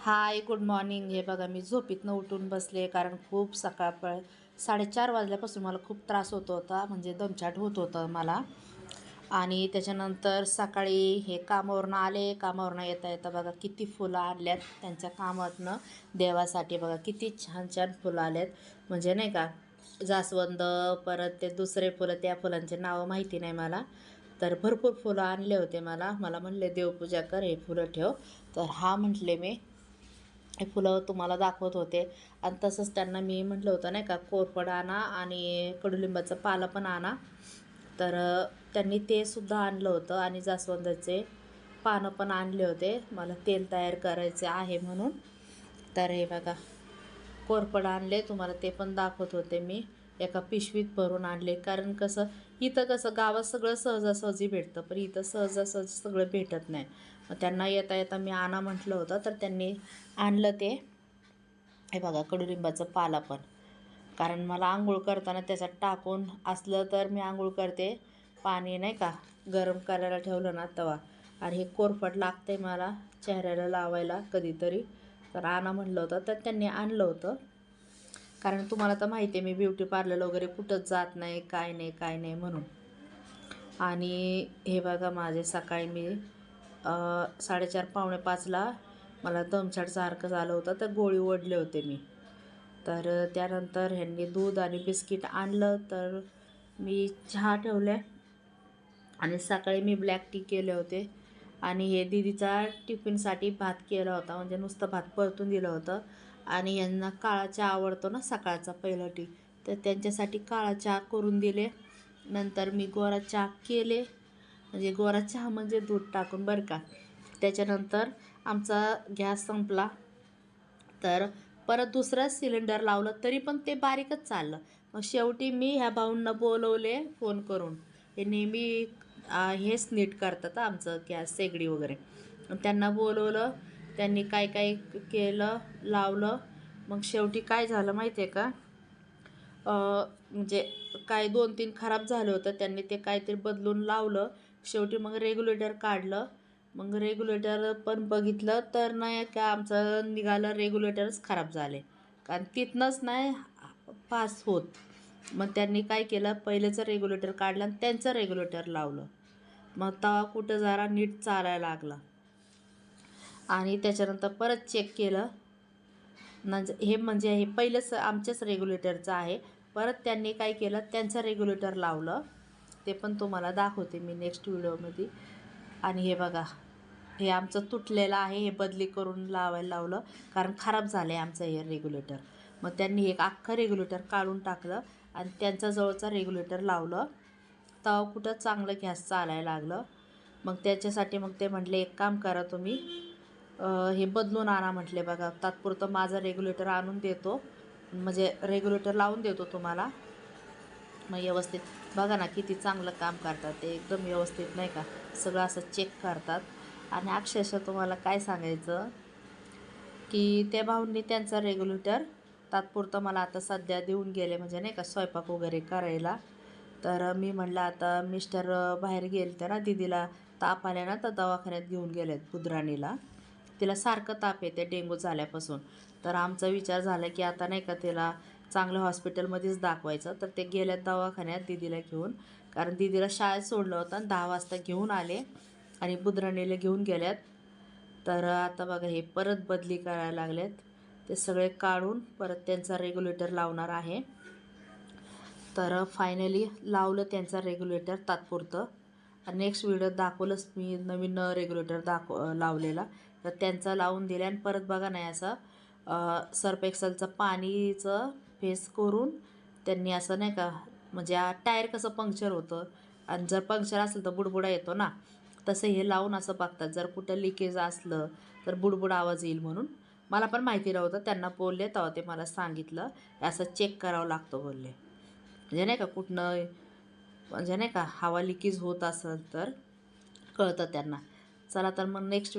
Hi good morning. हे बघा मी झोपीतनं उठून बसले कारण खूप सकाळ साडेचार वाजल्यापासून मला खूप त्रास होत होता म्हणजे दमछाट होत होतं मला. आणि त्याच्यानंतर सकाळी हे कामावरनं आले. कामावरनं येता येता बघा किती फुलं आणल्यात त्यांच्या कामातनं. देवासाठी बघा किती छान छान फुलं आल्यात म्हणजे नाही का जास्वंद परत ते दुसरे फुलं त्या फुलांचे नावं माहिती नाही मला. तर भरपूर फुलं आणले होते मला. मला म्हणले देवपूजा कर हे फुलं ठेव. तर हा म्हटले मी फुलं तुम्हाला दाखवत होते. आणि तसंच त्यांना मी म्हटलं होतं नाही का कोरफड आणा आणि कडुलिंबाचं पालं पण आणा. तर त्यांनी ते सुद्धा आणलं होतं आणि जास्वंदाचे पानं पण आणले होते. मला तेल तयार करायचे आहे म्हणून. तर हे बघा कोरफड आणले तुम्हाला ते पण दाखवत होते मी. एका पिशवीत भरून आणले. कारण कसं इथं कसं गावात सगळं सहजासहजी भेटतं पण इथं सहजासहजी सगळं भेटत नाही. त्यांना येता येता मी आणा म्हटलं होतं तर त्यांनी आणलं ते. हे बघा कडुलिंबाचं पाला पण. कारण मला आंघोळ करताना त्याच्यात टाकून असलं तर मी आंघोळ करते. पाणी नाही का गरम करायला ठेवलं ना तवा. आणि हे कोरफड लागते मला चेहऱ्याला लावायला कधीतरी. तर आणा म्हणलं होतं तर त्यांनी आणलं होतं. कारण तुम्हाला तर माहिती आहे मी ब्युटी पार्लर वगैरे कुठंच जात नाही काय नाही काय नाही म्हणून. आणि हे बघा माझे सकाळी मी साडेचार पावणे पाचला मला दमछाट सारखं झालं होतं तर गोळी ओढले होते मी. तर त्यानंतर ह्यांनी दूध आणि बिस्किट आणलं तर मी चहा ठेवल्या आणि सकाळी मी ब्लॅक टी केले होते. आणि हे दिदीचा टिफिनसाठी भात केला होता म्हणजे नुसतं भात परतून दिलं होतं. आणि यांना काळा चहा आवडतो ना सकाळचा पहिला टी तर त्यांच्यासाठी काळा चहा करून दिले. नंतर मी गोरा चहा केले. म्हणजे गोरा चहा म्हणजे दूध टाकून बरं का. त्याच्यानंतर आमचा गॅस संपला. तर परत दुसरं सिलेंडर लावलं तरी पण ते बारीकच चाललं. मग शेवटी मी ह्या भाऊंना बोलवले फोन करून. हे नेहमी हेच नीट करतात आमचं गॅस शेगडी वगैरे. त्यांना बोलवलं त्यांनी काय काय केलं लावलं. मग शेवटी काय झालं माहिती आहे का म्हणजे काय दोन तीन खराब झालं होतं त्यांनी ते काहीतरी बदलून लावलं. शेवटी मग रेग्युलेटर काढलं. मग रेग्युलेटर पण बघितलं तर नाही का आमचं निघालं रेग्युलेटरच खराब झाले. कारण तिथनंच नाही पास होत. मग त्यांनी काय केलं पहिलेचं रेग्युलेटर काढलं आणि त्यांचं रेग्युलेटर लावलं. मग तवा कुठं जरा नीट चालायला लागला. आणि त्याच्यानंतर परत चेक केलं. म्हणजे हे म्हणजे हे पहिलंच आमच्याच रेग्युलेटरचं आहे. परत त्यांनी काय केलं त्यांचं रेग्युलेटर लावलं. ते पण तुम्हाला दाखवते मी नेक्स्ट व्हिडिओमध्ये. आणि हे बघा हे आमचं तुटलेलं आहे हे बदली करून लावायला लावलं कारण खराब झालं आहे आमचं हे रेग्युलेटर मग त्यांनी एक अख्खं रेग्युलेटर काढून टाकलं आणि त्यांच्या जवळचा रेग्युलेटर लावलं. तवा कुठं चांगलं गॅस चालायला लागलं. मग त्याच्यासाठी मग ते म्हटले एक काम करा तुम्ही हे बदलून आणा म्हटले बघा. तात्पुरतं माझं रेग्युलेटर आणून देतो. म्हणजे रेग्युलेटर लावून देतो तुम्हाला. मग व्यवस्थित बघा ना किती चांगलं काम करतात ते एकदम व्यवस्थित नाही का? सगळं असं चेक करतात. आणि अक्षरशः तुम्हाला काय सांगायचं? की त्या भाऊंनी त्यांचा रेग्युलेटर तात्पुरतं मला आता सध्या देऊन गेले म्हणजे नाही का स्वयंपाक वगैरे करायला. तर मी म्हटलं आता मिस्टर बाहेर गेले तर ना दिदीला ताप आल्या ना तर दवाखान्यात घेऊन गेले आहेत बुधराणीला तिला सारखं ताप येते डेंगू झाल्यापासून. तर आमचा विचार झाला की आता नाही का तिला चांगलं हॉस्पिटलमध्येच दाखवायचं. तर ते गेल्यात दवाखान्यात दिदीला घेऊन कारण दिदीला शाळेत सोडलं होतं आणि दहा वाजता घेऊन आले आणि बुधराणीला घेऊन गेल्यात. तर आता बघा हे परत बदली करायला लागलेत. ते सगळे काढून परत त्यांचा रेग्युलेटर लावणार आहे. तर फायनली लावलं त्यांचा रेग्युलेटर तात्पुरतं. आणि नेक्स्ट व्हिडिओ दाखवलंच मी नवीन रेग्युलेटर दाखव लावलेला. तर त्यांचा लावून दिला आणि परत बघा नाही असं अ, सर्फ एक्सेलचं पाणीचं फेस करून त्यांनी असं नाही का म्हणजे टायर कसं पंक्चर होतं आणि जर पंक्चर असेल तर बुडबुडा येतो ना तसं हे लावून असं बघतात. जर कुठं लिकेज असलं तर बुडबुड आवाज येईल म्हणून. मला पण माहिती नव्हतं त्यांना बोलले तेव्हा ते मला सांगितलं. असं चेक करावं लागतं बोलले. म्हणजे नाही का कुठनं म्हणजे नाही का हवा लिकेज होत असेल तर कळतं त्यांना. चला तर मग नेक्स्ट